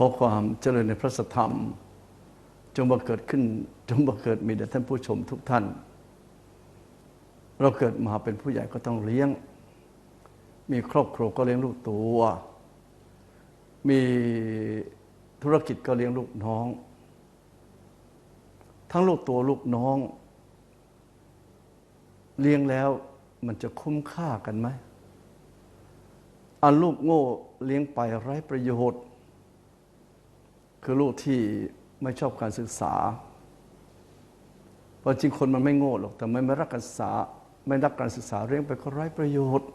ขอความเจริญในพระสธรรม จงบังเกิดขึ้น จงบังเกิดมีแด่ท่านผู้ชมทุกท่าน เราเกิดมาเป็นผู้ใหญ่ก็ต้องเลี้ยง มีครอบครัวก็เลี้ยงลูกตัว มีธุรกิจก็เลี้ยงลูกน้อง ทั้งลูกตัวลูกน้อง เลี้ยงแล้วมันจะคุ้มค่ากันไหมอันลูกโง่เลี้ยงไปไร้ประโยชน์ คือลูกที่ไม่ชอบการศึกษาเพราะจริงคนมันไม่โง่หรอกแต่ไม่ไม่รักการศึกษา ไม่รักการศึกษาเลี้ยงไปก็ไร้ประโยชน์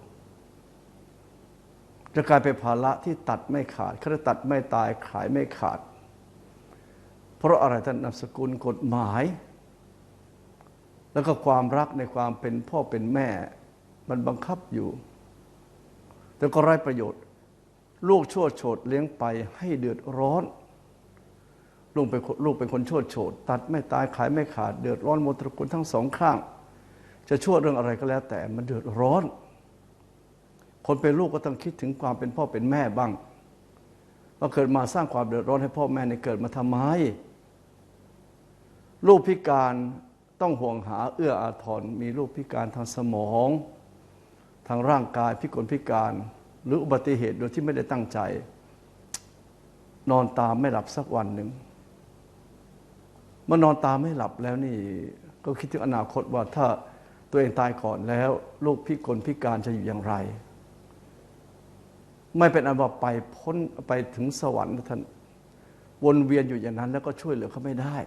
จะกลายเป็นภาระที่ตัดไม่ขาดเขาจะตัดไม่ตายขายไม่ขาด เพราะอะไรท่านนามสกุลกฎหมาย แล้วก็ความรักในความเป็นพ่อเป็นแม่ มันบังคับอยู่ แต่ก็ไร้ประโยชน์ ลูกชั่วโฉดเลี้ยงไปให้เดือดร้อนลูกเป็นคนลูกเป็นคนชั่วโฉดตัดไม่ตายขายไม่ขาดเดือดร้อนมตระกูลทั้งสองข้าง จะชั่วเรื่องอะไรก็แล้วแต่มันเดือดร้อน คนเป็นลูกก็ต้องคิดถึงความเป็นพ่อเป็นแม่บ้างว่าเกิดมาสร้างความเดือดร้อนให้พ่อแม่ในเกิดมาทำไมลูกพิการต้องห่วงหาเอื้ออาทรมีลูกพิการทางสมอง ทางร่างกายพิกลพิการ หรืออุบัติเหตุโดยที่ไม่ได้ตั้งใจ นอนตามไม่หลับสักวันหนึ่งเมื่อนอนตามไม่หลับแล้วนี่ ก็คิดถึงอนาคตว่าถ้า ตัวเองตายก่อนแล้ว ลูกพิกลพิการจะอยู่อย่างไร ไม่เป็นอันว่าไปพ้นไปถึงสวรรค์ท่านวนเวียนอยู่อย่างนั้น แล้วก็ช่วยเหลือเขาไม่ได้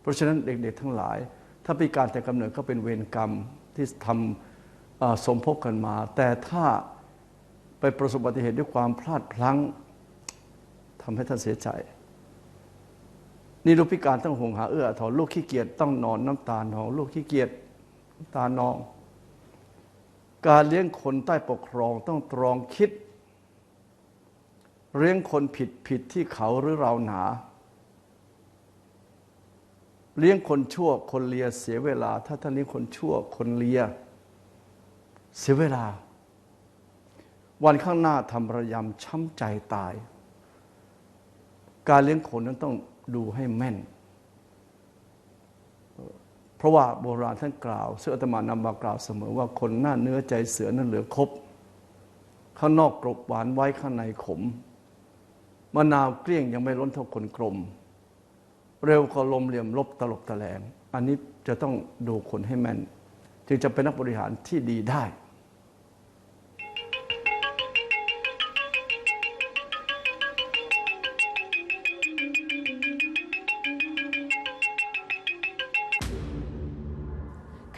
เพราะฉะนั้นเด็กๆทั้งหลาย ถ้าพิการแต่กำเนิดก็เป็นเวรกรรมที่ทำเอ่อสมภพกันมา แต่ถ้าไปประสบอุบัติเหตุด้วยความพลาดพลั้งทำให้ท่านเสียใจ นี่ลูกพิการต้องห่วงหาเอื้อถอาทรลูกขี้เกียจต้องนอนน้ำตาหนองลูกขี้เกียจ ตานอง การเลี้ยงคนใต้ปกครองต้องตรองคิด เลี้ยงคนผิดผิดที่เขาหรือเราหนา เลี้ยงคนชั่วคนเลียเสียเวลา ถ้าท่านเลี้ยงคนชั่วคนเลีย เสียเวลา วันข้างหน้าทำระยำช้ำใจตาย การเลี้ยงคนนั้นต้องดูให้แม่น เพราะว่าโบราณท่านกล่าวซึ่งอาตมานำมากล่าวเสมอว่าคนหน้าเนื้อใจเสือนั้นเหลือครบข้างนอกกรบหวานไว้ข้างในขมมะนาวเกลี้ยงยังไม่ล้นเท่าคนกลม เร็วกว่าลมเหลี่ยมลบตลบตะแหลง อันนี้จะต้องดูคนให้แม่น จึงจะเป็นนักบริหารที่ดีได้